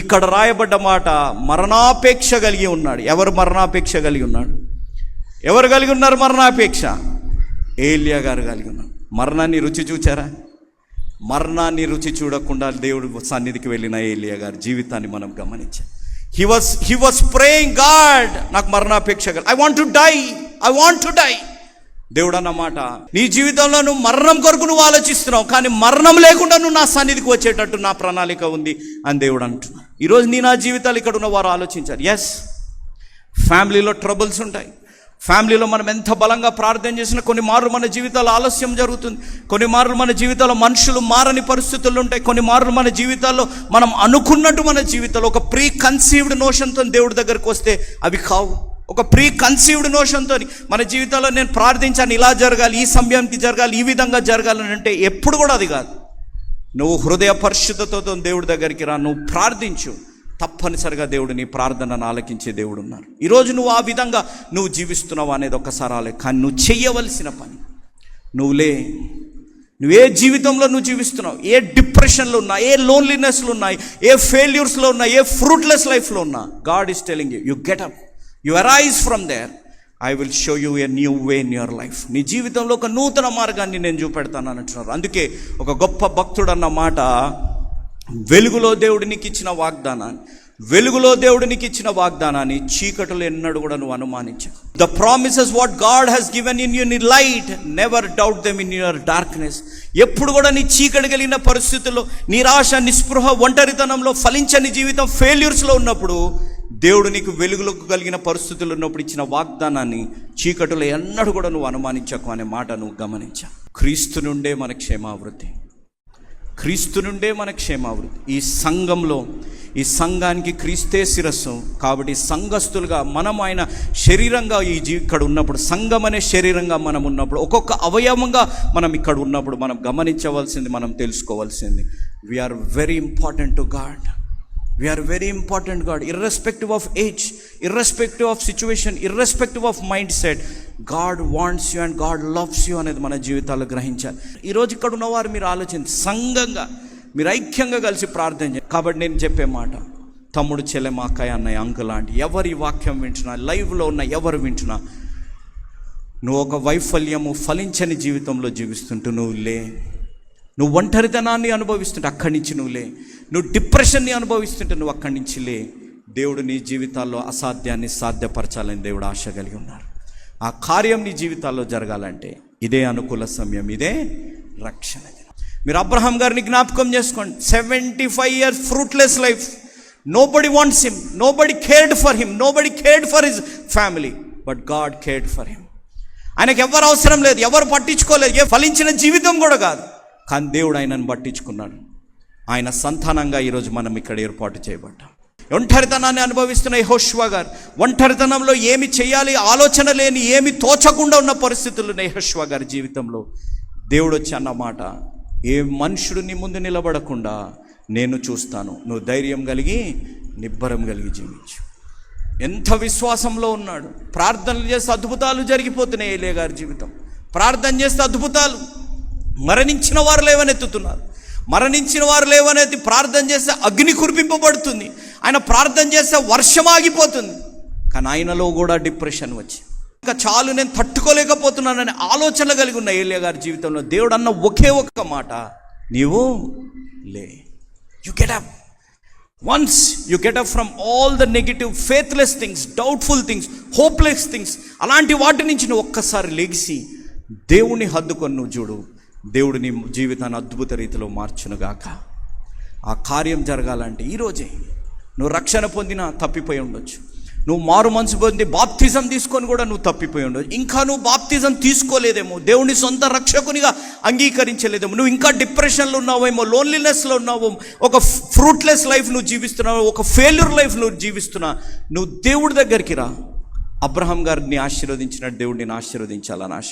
ఇక్కడ రాయబడ్డ మాట మరణాపేక్ష కలిగి ఉన్నాడు. ఎవరు మరణాపేక్ష కలిగి ఉన్నాడు? ఎవరు కలిగి ఉన్నారు మరణాపేక్ష? ఏలియా గారు కలిగి ఉన్నారు. మరణాన్ని రుచి చూచారా? మరణాన్ని రుచి చూడకుండా దేవుడు సన్నిధికి వెళ్ళిన ఏలియా గారి జీవితాన్ని మనం గమనించాం. He was he was praying God నాకు మరణాపేక్ష I want to die I want to die దేవుడు అన్నమాట నీ జీవితంలో నువ్వు మరణం కొరకు నువ్వు ఆలోచిస్తున్నావు కానీ మరణం లేకుండా నువ్వు నా సన్నిధికి వచ్చేటట్టు నా ప్రణాళిక ఉంది అని దేవుడు అంటున్నాడు. ఈరోజు నీ నా జీవితాలు ఇక్కడ ఉన్న వారు ఆలోచించారు ఎస్ ఫ్యామిలీలో ట్రబుల్స్ ఉంటాయి. ఫ్యామిలీలో మనం ఎంత బలంగా ప్రార్థన చేసినా కొన్ని మార్లు మన జీవితాలు ఆలస్యం జరుగుతుంది. కొన్ని మార్లు మన జీవితాల్లో మనుషులు మారని పరిస్థితులు ఉంటాయి. కొన్ని మార్లు మన జీవితాల్లో మనం అనుకున్నట్టు మన జీవితాల్లో ఒక ప్రీ కన్సీవ్డ్ నోషన్తో దేవుడి దగ్గరికి వస్తే అవి కావు. ఒక ప్రీ కన్సీవ్డ్ నోషన్తో మన జీవితంలో నేను ప్రార్థించాను ఇలా జరగాలి ఈ సమయానికి జరగాలి ఈ విధంగా జరగాలని అంటే ఎప్పుడు కూడా అది కాదు. నువ్వు హృదయ పరిశుద్ధతతో దేవుడి దగ్గరికి రా నువ్వు ప్రార్థించు. తప్పనిసరిగా దేవుడు నీ ప్రార్థనను ఆలకించే దేవుడు ఉన్నారు. ఈరోజు నువ్వు ఆ విధంగా నువ్వు జీవిస్తున్నావు అనేది ఒకసారి ఆలే. కానీ నువ్వు చేయవలసిన పని. నువ్వులే నువ్వే జీవితంలో నువ్వు జీవిస్తున్నావు? ఏ డిప్రెషన్లో ఉన్నా ఏ లోన్లీనెస్లో ఉన్నాయి ఏ ఫెయిల్యూర్స్లో ఉన్నా ఏ ఫ్రూట్లెస్ లైఫ్లో ఉన్నా God is telling you. You get up. You arise from there. I will show you a new way in your life నీ జీవితంలో ఒక నూతన మార్గాన్ని నేను చూపెడతాను అని అంటున్నారు. అందుకే ఒక గొప్ప భక్తుడు అన్న మాట వెలుగులో దేవుడు నీకు ఇచ్చిన వాగ్దానాన్ని వెలుగులో దేవుడు నీకు ఇచ్చిన వాగ్దానాన్ని చీకటిలో ఎన్నడూ కూడా నువ్వు అనుమానించు the promises what God has given in your light never doubt them in your darkness ఎప్పుడు కూడా నీ చీకటి కలిగిన పరిస్థితుల్లో నిరాశ నిస్పృహ ఒంటరితనంలో ఫలించని జీవితం ఫెయిల్యూర్స్లో ఉన్నప్పుడు దేవుడు నీకు వెలుగులకు కలిగిన పరిస్థితులు ఉన్నప్పుడు ఇచ్చిన వాగ్దానాన్ని చీకటిలో ఎన్నడూ కూడా నువ్వు అనుమానించకు అనే మాట నువ్వు గమనించా. క్రీస్తు నుండే మన క్షేమావృద్ధి క్రీస్తు నుండే మన క్షేమావృత్తి ఈ సంఘంలో ఈ సంఘానికి క్రీస్తే శిరస్సు. కాబట్టి సంఘస్థులుగా మనం ఆయన శరీరంగా ఈ జీ ఇక్కడ ఉన్నప్పుడు సంఘం అనే శరీరంగా మనం ఉన్నప్పుడు ఒక్కొక్క అవయవంగా మనం ఇక్కడ ఉన్నప్పుడు మనం గమనించవలసింది మనం తెలుసుకోవాల్సింది. We are very important to God we are very important God irrespective of age irrespective of situation irrespective of mind set God wants you and God loves you అనేది మన జీవితాల్లో గ్రహించాలి. ఈరోజు ఇక్కడ ఉన్నవారు మీరు ఆలోచించి సంఘంగా మీరు ఐక్యంగా కలిసి ప్రార్థన చేయండి. కాబట్టి నేను చెప్పే మాట తమ్ముడు చెల్లెమ అక్కయ్య అన్నయ్య అంకుల్ లాంటి ఎవరి వాక్యం వింటున్నా లైవ్లో ఉన్న ఎవరు వింటున్నా నువ్వు ఒక వైఫల్యము ఫలించని జీవితంలో జీవిస్తుంటూ నువ్వు లే. నువ్వు ఒంటరితనాన్ని అనుభవిస్తుంటే అక్కడి నుంచి నువ్వు లే. నువ్వు డిప్రెషన్ని అనుభవిస్తుంటే నువ్వు అక్కడి నుంచి లే. దేవుడు నీ జీవితాల్లో అసాధ్యాన్ని సాధ్యపరచాలని దేవుడు ఆశ కలిగి ఉన్నారు. ఆ కార్యం నీ జీవితాల్లో జరగాలంటే ఇదే అనుకూల సమయం ఇదే రక్షణ దినం. మీరు అబ్రహాం గారిని జ్ఞాపకం చేసుకోండి. Seventy five years fruitless life nobody wants him nobody cared for him nobody cared for his family but God cared for him ఆయనకు ఎవరు అవసరం లేదు. ఎవరు పట్టించుకోలేదు. ఏ ఫలించిన జీవితం కూడా కాదు. కానీ దేవుడు ఆయనను పట్టించుకున్నాడు. ఆయన సంతానంగా ఈరోజు మనం ఇక్కడ ఏర్పాటు చేయబడ్డాం. ఒంటరితనాన్ని అనుభవిస్తున్న యెహోషువ గారు ఒంటరితనంలో ఏమి చేయాలి ఆలోచన లేని ఏమి తోచకుండా ఉన్న పరిస్థితులు యెహోషువ గారి జీవితంలో దేవుడు వచ్చి అన్నమాట ఏ మనుషుడు నీ ముందు నిలబడకుండా నేను చూస్తాను. నువ్వు ధైర్యం కలిగి నిబ్బరం కలిగి జీవించు. ఎంత విశ్వాసంలో ఉన్నాడు. ప్రార్థనలు చేస్తే అద్భుతాలు జరిగిపోతున్నాయి ఏలే గారి జీవితం. ప్రార్థన చేస్తే అద్భుతాలు మరణించిన వారు లేవనెత్తుతున్నారు. మరణించిన వారు లేవనేది ప్రార్థన చేస్తే అగ్ని కురిపింపబడుతుంది. ఆయన ప్రార్థన చేస్తే వర్షం ఆగిపోతుంది. కానీ ఆయనలో కూడా డిప్రెషన్ వచ్చి. ఇంకా చాలు నేను తట్టుకోలేకపోతున్నానని ఆలోచన కలిగి ఉన్న ఏలియా గారి జీవితంలో దేవుడు అన్న ఒకే ఒక్క మాట. నీవు లే. You get up once you get up from all the negative faithless things doubtful things hopeless things అలాంటి వాటి నుంచి నువ్వు ఒక్కసారి లెగిసి దేవుణ్ణి హద్దుకొని నువ్వు చూడు. దేవుడు నీ జీవితాన్ని అద్భుత రీతిలో మార్చునుగాక. ఆ కార్యం జరగాలంటే ఈరోజే నువ్వు రక్షణ పొందిన తప్పిపోయి ఉండొచ్చు. నువ్వు మారు మనసు పొంది బాప్తిజం తీసుకొని కూడా నువ్వు తప్పిపోయి ఉండవు ఇంకా నువ్వు బాప్తిజం తీసుకోలేదేమో. దేవుని సొంత రక్షకునిగా అంగీకరించలేదేమో. నువ్వు ఇంకా డిప్రెషన్లో ఉన్నావేమో లోన్లీనెస్లో ఉన్నావు ఒక ఫ్రూట్లెస్ లైఫ్ నువ్వు జీవిస్తున్నావు ఒక ఫెయిల్యూర్ లైఫ్ నువ్వు జీవిస్తున్నా. నువ్వు దేవుడి దగ్గరికి రా. అబ్రహాం గారిని ఆశీర్వదించిన దేవుడిని ఆశీర్వదించాలని ఆశ